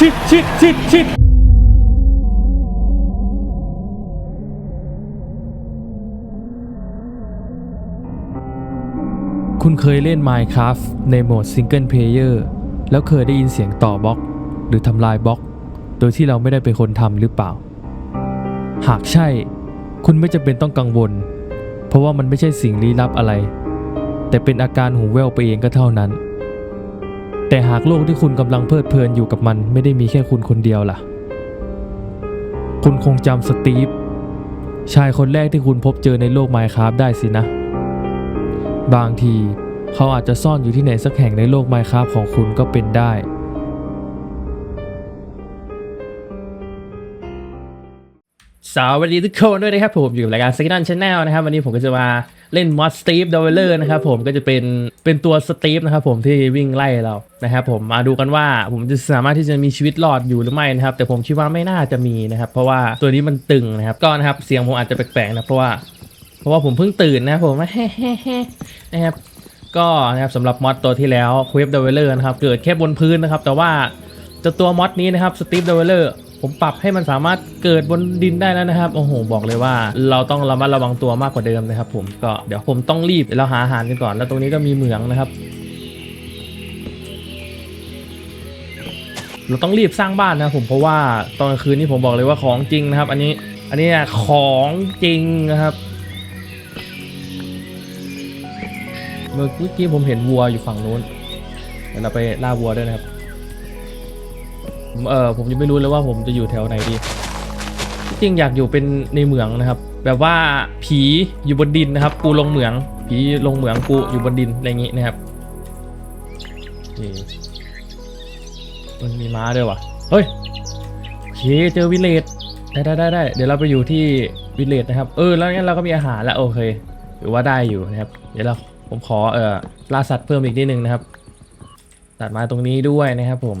ชิดชิดชิดชิดคุณเคยเล่น Minecraft ในโหมด Single Player แล้วเคยได้ยินเสียงต่อบล็อก หรือทำลายบล็อก โดยที่เราไม่ได้เป็นคนทำหรือเปล่า หากใช่ คุณไม่จำเป็นต้องกังวล เพราะว่ามันไม่ใช่สิ่งลี้ลับอะไร แต่เป็นอาการหูแว่วไปเองก็เท่านั้น แต่หากโลกที่คุณกำลังเพลิดเพลินอยู่กับมันไม่ได้มีแค่คุณคนเดียวล่ะ คุณคงจำสตีฟชายคนแรกที่คุณพบเจอในโลกไมค์ค a f t ได้สินะ บางทีเขาอาจจะซ่อนอยู่ที่ไหนสักแห่งในโลกไมค์ค a f t ของคุณก็เป็นได้สวัสดีทุกคนด้วยนะครับผมอยู่กับรายการ Second Channel นะครับ วันนี้ผมก็จะมา เล่นมอส Steve d o v e l e r นะครับผมก็จะเป็นเป็นตัวสตีฟนะครับผมที่วิ่งไล่เรานะครับผมมาดูกันว่าผมจะสามารถที่จะมีชีวิตรอดอยู่หรือไม่นะครับ แต่ผมคิดว่าไม่น่าจะมีนะครับ เพราะว่าตัวนี้มันตึงนะครับก็นะครับเสียงผมอาจจะแปลกๆนะเพราะว่าเพราะว่าผมเพิ่งตื่นนะผมนะครับก็นะครับสำหรับมอดตัวที่แล้ว q u a v e d e v e l o r นะครับเกิดแค่บนพื้นนะครับ แต่ว่าเจะตัวมอดนี้นะครับ Steve d e v e l o r ผมปรับให้มันสามารถเกิดบนดินได้แล้วนะครับโอ้โหบอกเลยว่า เราต้องระมัดระวังตัวมากกว่าเดิมนะครับ ผมก็เดี๋ยวผมต้องรีบเราหาอาหารกันก่อน แล้วตรงนี้ก็มีเหมืองนะครับ เราต้องรีบสร้างบ้านนะผมเพราะว่าตอนกลางคืนนี่ผมบอกเลยว่าของจริงนะครับ อันนี้อันนี้ของจริงนะครับเมื่อกี้ผมเห็นวัวอยู่ฝั่งนู้นเดี๋ยวเราไปล่าวัวด้วยนะครับ ผมเออผมยังไม่รู้เลยว่าผมจะอยู่แถวไหนดี จริงอยากอยู่เป็นในเหมืองนะครับ แบบว่าผีอยู่บนดินนะครับ กูลงเหมือง ผีลงเหมืองกูอยู่บนดินอะไรอย่างงี้นะครับนี่มันมีม้าด้วยวะเฮ้ยโอเคเจอวิลเลจได้ได้ได้ได้เดี๋ยวเราไปอยู่ที่วิลเลจนะครับ เออ แล้วงั้นเราก็มีอาหารแล้วโอเคหรือว่าได้อยู่นะครับ เดี๋ยวเราผมขอเอ่อล่าสัตว์เพิ่มอีกนิดนึงนะครับตัดม้ตรงนี้ด้วยนะครับผม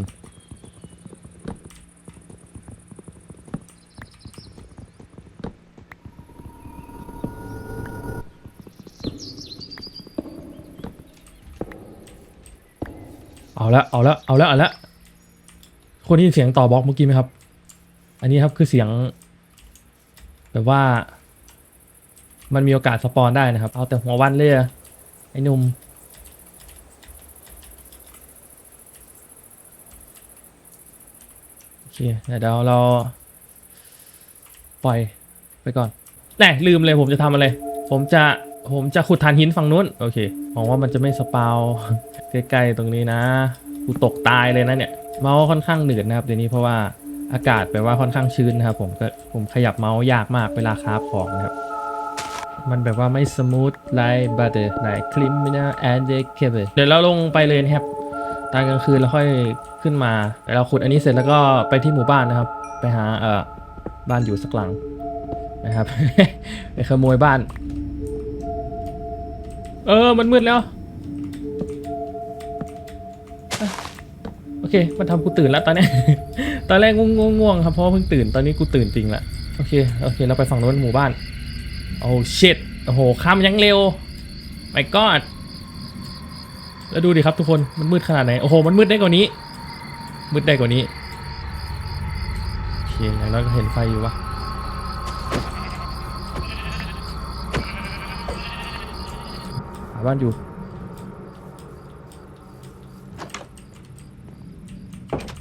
เอาละเอาละเอาละเอาละคนที่เสียงต่อบล็อกเมื่อกี้ไหมครับ อันนี้ครับคือเสียง แบบว่า มันมีโอกาสสปอนได้นะครับ เอาแต่หัววันเลยอะไอ้นุ่มโอเคเดี๋ยวเราปล่อยไปก่อนแน่ลืมเลยผมจะทำอะไร ผมจะ ผมจะขุดฐานหินฝั่งนู้น โอเคหวังว่ามันจะไม่สปาวใกล้ๆตรงนี้นะกูตกตายเลยนะเนี่ย เมาส์ค่อนข้างหนืดนะครับเดี๋ยวนี้เพราะว่าอากาศแปลว่าค่อนข้างชื้นนะครับผมก็ผมขยับเมาส์ยากมากเวลาคราฟของนะครับ มันแบบว่าไม่สมูทไลท์บัตเตอร์ไลท์คลิมนะแอนเดเคเบิลเดี๋ยวเราลงไปเลยนะครับตอนกลางคืนเราค่อยขึ้นมาเดี๋ยวเราขุดอันนี้เสร็จแล้วก็ไปที่หมู่บ้านนะครับ ไปหาเอ่อบ้านอยู่สักหลังนะครับไปขโมยบ้าน เออ มันมืดแล้วโอเค มันทำกูตื่นแล้วตอนนี้ ตอนแรกง่วงง่วงง่วงครับ เพราะว่าเพิ่งตื่น ตอนนี้กูตื่นจริงละ โอเค โอเค เราไปฝั่งโน้นหมู่บ้าน โอ้ชิตโอ้โห ข้ามยังเร็วไปกอดแล้วดูดิครับทุกคน มันมืดขนาดไหน โอ้โห มันมืดได้กว่านี้ มืดได้กว่านี้ โอเค แล้วเราก็เห็นไฟอยู่วะ บ้านอยู่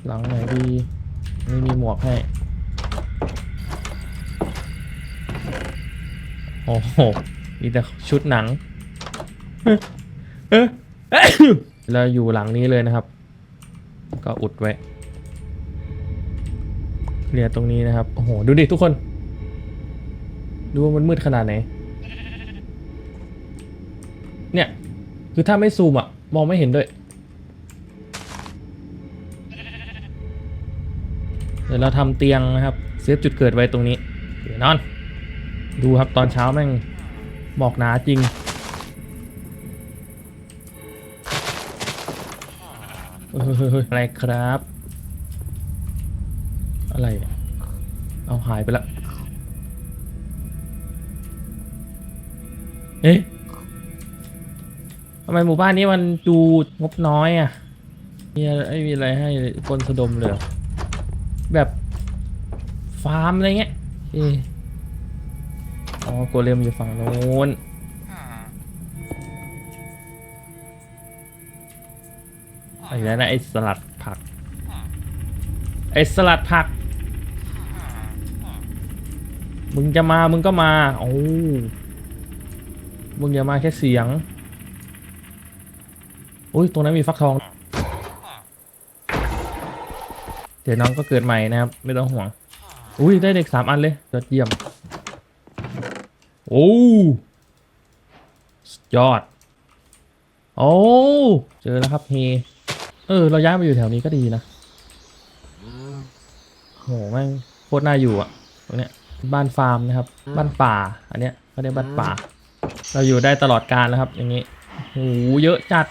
หลังไหนดี ไม่มีหมวกให้ โอ้โห มีแต่ชุดหนังเออเราอยู่หลังนี้เลยนะครับ ก็อุดไว้เคลียร์ตรงนี้นะครับ โอ้โห ดูดิทุกคน ดูว่ามันมืดขนาดไหน เนี่ยคือถ้าไม่ซูมอะมองไม่เห็นด้วยเดี๋ยวเราทำเตียงนะครับเซฟจุดเกิดไว้ตรงนี้เดี๋ยวนอน ดูครับตอนเช้าแม่งหมอกหนาจริงเฮ้ยอะไรครับ อะไร เอาหายไปละ เอ๊ะ ทำไมหมู่บ้านนี้มันดูงบน้อยอะมีอะไรมีอะไรให้ปนสะดมเลยแบบฟาร์มอะไรเงี้ยเอออ๋อโกเลมอยู่ฝั่งโน้นไอ้แล้วนะไอ้สลัดผักไอ้สลัดผัก มึงจะมามึงก็มา โอ้ มึงอย่ามาแค่เสียง อุ้ยตรงนั้นมีฟักทอง เดี๋ยวน้องก็เกิดใหม่นะครับ ไม่ต้องห่วง อุ้ยได้เด็กสามอันเลยยอดเยี่ยม โอ้ยอด โอ้เจอแล้วครับเฮเออ เราย้ายมาอยู่แถวนี้ก็ดีนะโหแม่งโคตรน่าอยู่อะตรงเนี้ยบ้านฟาร์มนะครับ บ้านป่า อันเนี้ยเขาเรียกบ้านป่า เราอยู่ได้ตลอดกาลแล้วครับ อย่างนี้โหเยอะจัด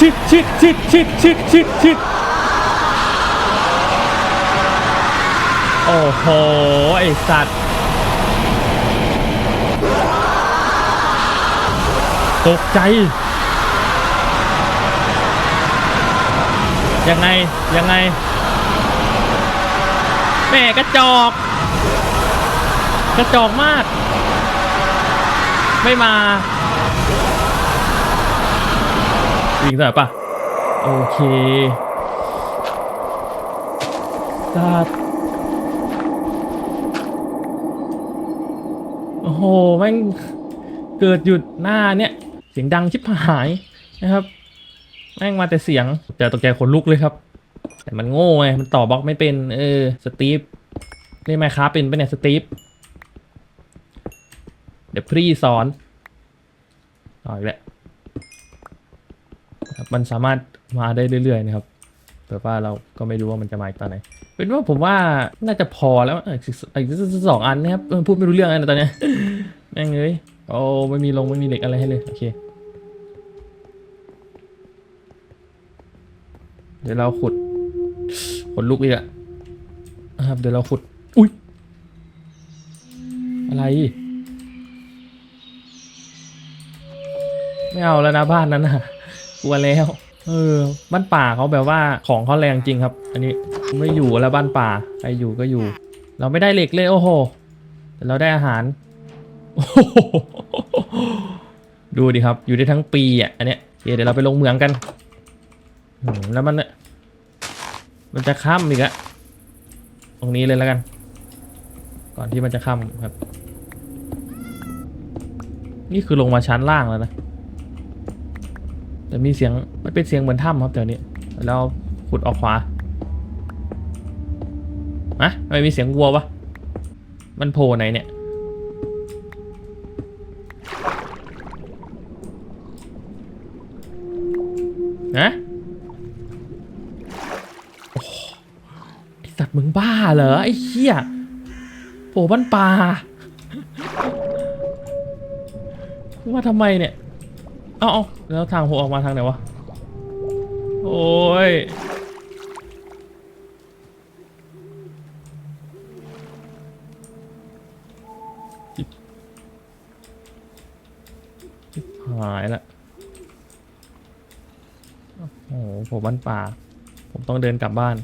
ชิดชิดชิดชิดชิดชิดชิดโอ้โห ไอสัตว์ ตกใจ ยังไง ยังไง แม่กระจอก กระจอกมาก ไม่มา วิ่งได้ปะโอเคสัตว์โอ้โหแม่งเกิดหยุดหน้าเนี่ยเสียงดังชิบหายนะครับ แม่งมาแต่เสียงแต่ตกใจขนลุกเลยครับ แต่มันโง่ไงมันต่อบล็อกไม่เป็น เออสตีฟนี่ไมค้าเป็นปะเนี่ยสตีฟเดี๋ยวพี่สอนต่ออีกแล้ว ครับมันสามารถมาได้เรื่อยๆนะครับแต่ว่าเราก็ไม่รู้ว่ามันจะมาอีกตอนไหน เป็นว่าผมว่าน่าจะพอแล้วอีกสองอันนะครับพูดไม่รู้เรื่องอะไรตอนเนี้ยแม่งเอ้ยโอ้ไม่มีลงไม่มีเหล็กอะไรให้เลยโอเคเดี๋ยวเราขุดขนลุกอีกอะนะครับเดี๋ยวเราขุด อุ้ยอะไร ไม่เอาแล้วนะบ้านนั้นนะ กลัวแล้ว เออ บ้านป่าเขาแบบว่าของเขาแรงจริงครับ อันนี้ไม่อยู่แล้วบ้านป่าใครอยู่ก็อยู่ เราไม่ได้เหล็กเลยโอ้โห แต่เราได้อาหาร ดูดิครับ อยู่ได้ทั้งปีอะอันเนี้ยเดี๋ยวเราไปลงเมืองกันแล้วมันเนี่ยมันจะค่ำอีกอะตรงนี้เลยแล้วกัน ก่อนที่มันจะค่ำครับ นี่คือลงมาชั้นล่างแล้วนะ แต่มีเสียงมันเป็นเสียงเหมือนถ้ำครับแต่นี้แล้วขุดออกขวาอะทำไมมีเสียงวัววะมันโผล่ไหนเนี่ยนะโอ้ไอสัตว์มึงบ้าเหรอไอ้เหี้ยโผล่บ้านป่าว่าทำไมเนี่ย เอาเอา แล้วทางโผล่ออกมาทางไหนวะ โอ้ย หายละ โอ้โหผมบ้านป่า ผมต้องเดินกลับบ้าน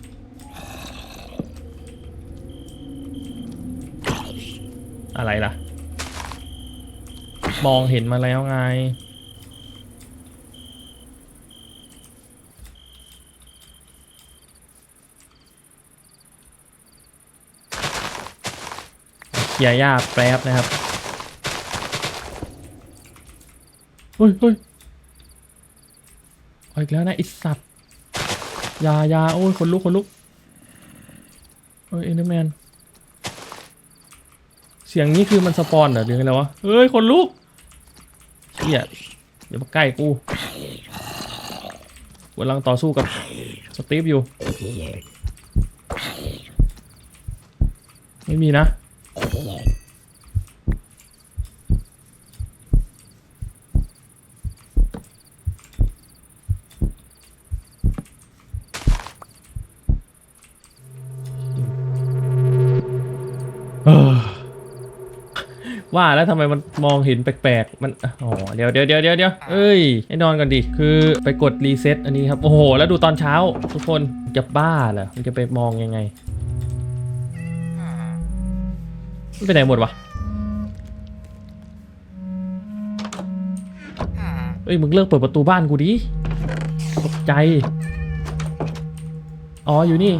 อะไรล่ะ มองเห็นมาแล้วไง เคลียร์หญ้าแป๊บนะครับเฮ้ยเฮ้ยอีกแล้วนะไอสัตว์ยายาโอ้ยคนลุกคนลุกเฮ้ยเอ็นเดอร์แมนเสียงนี้คือมันสปอนเหรอหรืออะไรวะเฮ้ยคนลุกเฮียอย่ามาใกล้กูกำลังต่อสู้กับสตีฟอยู่ ไม่มีนะ ว่าแล้วทำไมมันมองเห็นแปลกๆ มันอ๋อเดี๋ยวเดี๋ยวเดี๋ยวเดี๋ยวเดี๋ยวเอ้ยให้นอนก่อนดิ คือไปกดรีเซ็ตอันนี้ครับ โอ้โห แล้วดูตอนเช้า ทุกคนจะบ้าเหรอมันจะไปมองยังไงมันไปไหนหมดวะเอ้ยมึงเลิกเปิดประตูบ้านกูดิตกใจ อ๋ออยู่นี่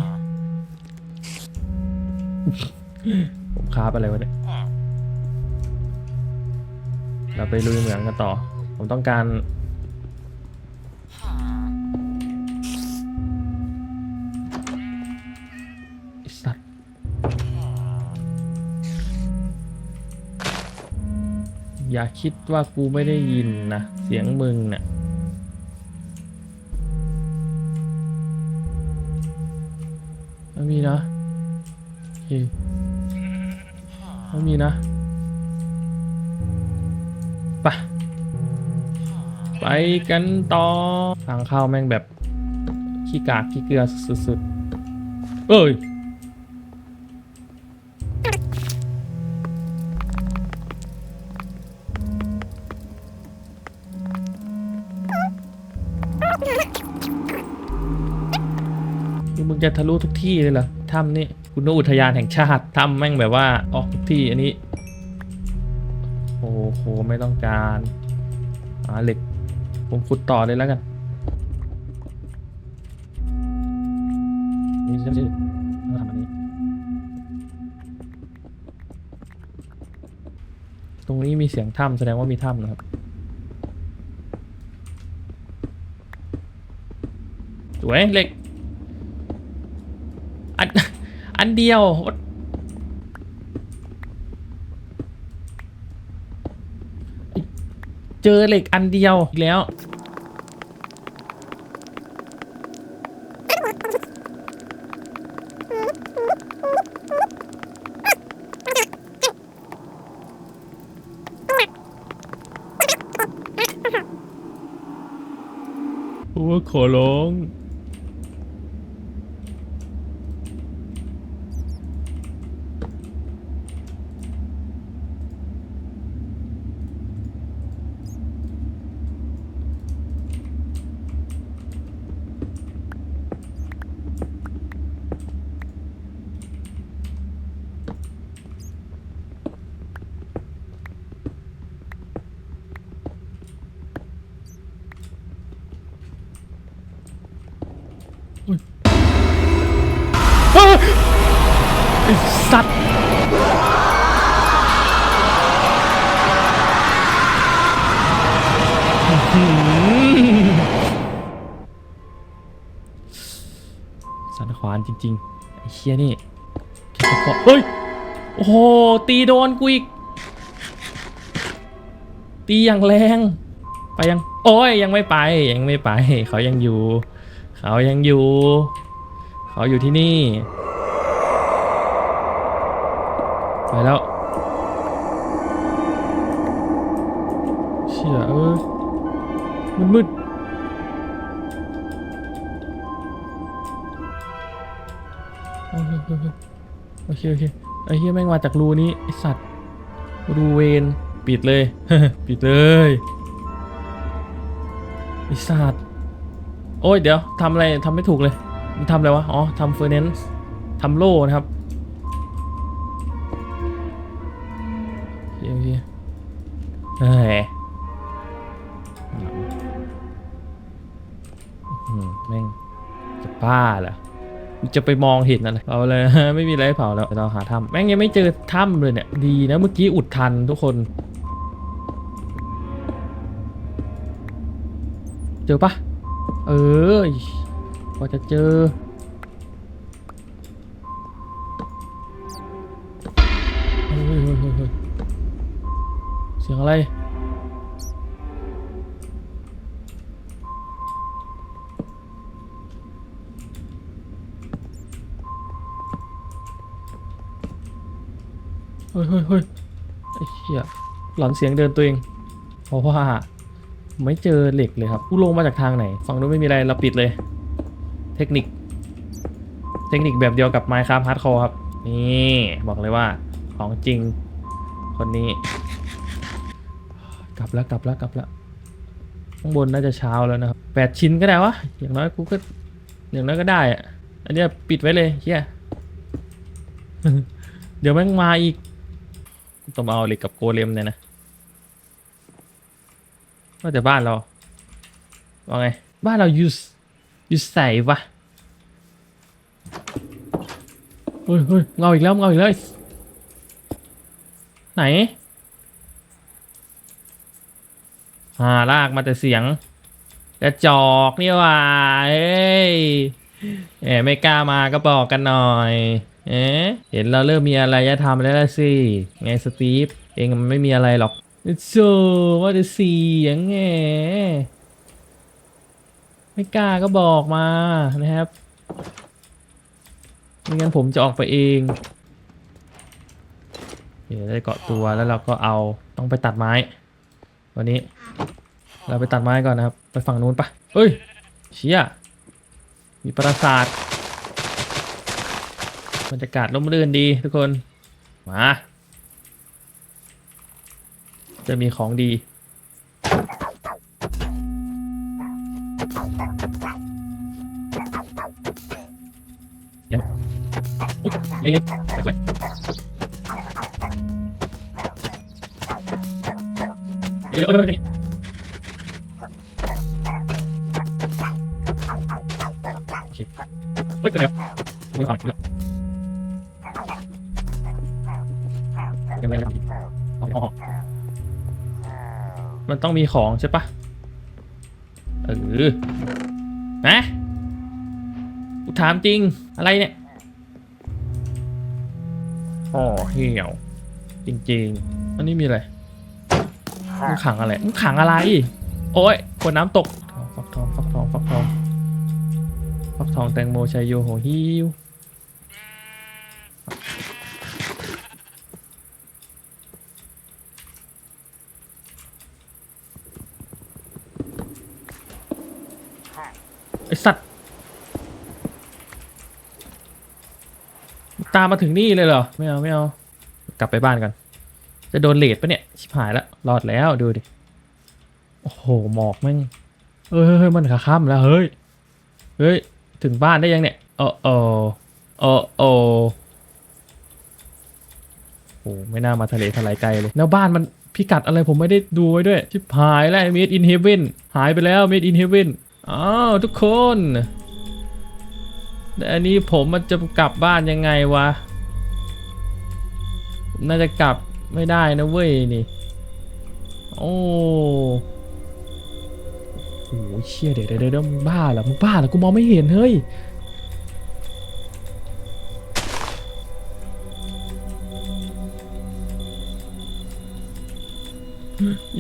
ผมคาบอะไรวะเนี่ย เราไปลุยเหมืองกันต่อ ผมต้องการไอ้สัตว์อย่าคิดว่ากูไม่ได้ยินนะ เสียงมึงเนี่ยไม่มีนะโอเคไม่มีนะ ไปกันต่อ ทางเข้าแม่งแบบ ขี้กากขี้เกลือสุดๆเอ้ยมึงจะทะลุทุกที่เลยเหรอถ้ำนี่คุณนอุทยานแห่งชาติถ้ำแม่งแบบว่าออกทุกที่อันนี้ โอ้โห ไม่ต้องการหาเหล็ก ผมขุดต่อเลยแล้วกันนี่จะต้องทำอันนี้ ตรงนี้มีเสียงถ้ำแสดงว่ามีถ้ำนะครับ สวยเหล็ก อันอันเดียว เจอเหล็กอันเดียวอีกแล้ว โอ้ขอร้อง เฮ้ยไอ้ สัตว์สันขวานจริงๆ ไอ้เชี่ยนี่เฮ้ย โอ้โห ตีโดนกูอีก ตีอย่างแรง ไปยัง โอ้ย ยังไม่ไป ยังไม่ไป เขายังอยู่ เขายังอยู่ เขาอยู่ที่นี่ ไปแล้ว เชี่ยเออมืดโอเคโอเคโอเค โอเค ไอ้เฮียแม่งมาจากรูนี้ ไอสัตว์ รูเวนปิดเลย ปิดเลยไอสัตว์ โอ้ย เดี๋ยวทำอะไรทำไม่ถูกเลย มันทำอะไรวะ อ๋อทำเฟอร์เนนซ์ทำโล่นะครับ บ้าเหรอจะไปมองเห็นอะไรเอาเลยไม่มีอะไรเผาแล้วเราหาถ้ำแม่งยังไม่เจอถ้ำเลยเนี่ยดีนะเมื่อกี้อุดทันทุกคน เจอปะเออพอจะเจอเสียงอะไร ฮ้ยเฮ้ยเฮ้ยไอ้เหี้ยหลอนเสียงเดินตัวเองเพราะว่าไม่เจอเหล็กเลยครับกูลงมาจากทางไหนฝั่งนู้นไม่มีอะไรเราปิดเลย เทคนิค เทคนิคแบบเดียวกับ Minecraft Hardcore ครับ นี่บอกเลยว่าของจริงคนนี้ กลับแล้วกลับแล้วกลับแล้วข้างบนน่าจะเช้าแล้วนะครับแปดชิ้นก็ได้วะอย่างน้อยกูก็อย่างน้อยก็ได้อะอันนี้ปิดไว้เลยเฮียเดี๋ยวแม่งมาอีก ต้องเอาเหล็กกับโกเลมเนี่ยนะว่าแต่บ้านเราว่าไง บ้านเราอยู่สอยู่ใส่ปะเฮ้ยเฮ้ยเงาอีกแล้วเงาอีกแล้วไหนอ่าลากมาแต่เสียงจะจอกนี่ว่าเอ้ยเอ๋ไม่กล้ามาก็บอกกันหน่อย เอ๊ะเห็นเราเริ่มมีอะไรจะทำแล้วล่ะสิ ไงสตีฟ เองมันไม่มีอะไรหรอกโซว่าจะเสียงไงไม่กล้าก็บอกมานะครับไม่งั้นผมจะออกไปเองเดี๋ยวได้เกาะตัวแล้วเราก็เอาต้องไปตัดไม้ วันนี้ เราไปตัดไม้ก่อนนะครับ ไปฝั่งนู้นปะเฮ้ยเชี่ยมีปราสาท บรรยากาศร่มรื่นดีทุกคน มา จะมีของดี เดี๋ยวอุ๊ยเล็กเดี๋ยวเดี๋ยวเดี๋ยวโอเคเฮ้ยเดี๋ยว มันต้องมีของใช่ปะเออนะกูถามจริงอะไรเนี่ยอ๋อเหี่ยว จริง ๆ อันนี้มีอะไรมึงขังอะไรมึงขังอะไร โอ้ยขวดน้ำตก ฟักทอง ฟักทอง ฟักทอง ฟักทองแตงโมชัยโยโหฮิวไอสัตว์ ตามมาถึงนี่เลยเหรอ ไม่เอาไม่เอา กลับไปบ้านกัน จะโดนเลดปะเนี่ย ชิบหายแล้วรอดแล้วดูดิ โอ้โห หมอกแม่งเอ้ยเฮ้ยเฮ้ยมันขาค่ำแล้ว เฮ้ย เฮ้ย ถึงบ้านได้ยังเนี่ยเออเออเออเออโอ้ไม่น่ามาทะเลทลายไกลเลย แล้วบ้านมันพิกัดอะไรผมไม่ได้ดูไว้ด้วย ชิบหายแล้ว Made in Heaven หายไปแล้ว Made in Heaven อ้าวทุกคน อันนี้ผมมันจะกลับบ้านยังไงวะ น่าจะกลับไม่ได้นะเว้ยนี่ โอ้โหเชี่ยเดี๋ยวเดี๋ยวเดี๋ยวมึงบ้าเหรอมึงบ้าเหรอกูมองไม่เห็นเฮ้ย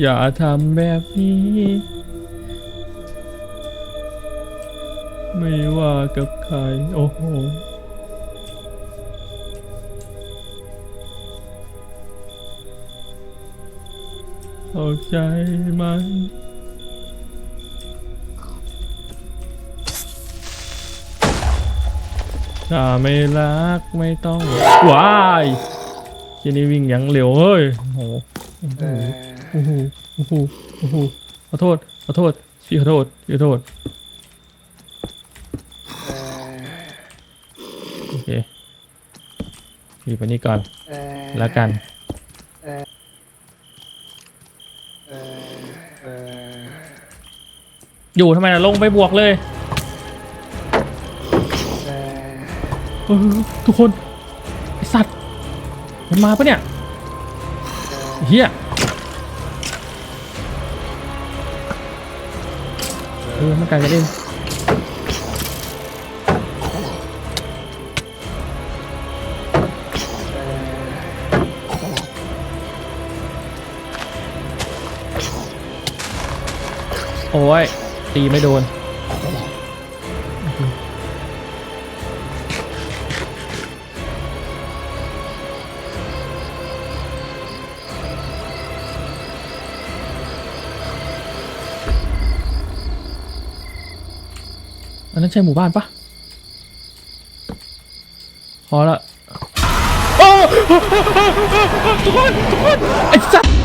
อย่าทำแบบนี้ ไม่ว่ากับใคร โอ้โหเข้าใจไหมถ้าไม่รักไม่ต้องว้ายทีนี้วิ่งอย่างเร็วเฮ้ย โอ้โหโอ้โหโอ้โหโอ้โหขอโทษขอโทษพี่ขอโทษพี่ขอโทษ โอเค หยิบอันนี้ก่อนแล้วกันอยู่ทำไมล่ะลงไปบวกเลยเออทุกคน ไอสัตว์ มันมาปะเนี่ยเฮียเออมันไกลกันเอง โอ้ย ตีไม่โดน อันนั้นใช่หมู่บ้านปะพอละโอ้ทุกคนทุกคนไอ้สัส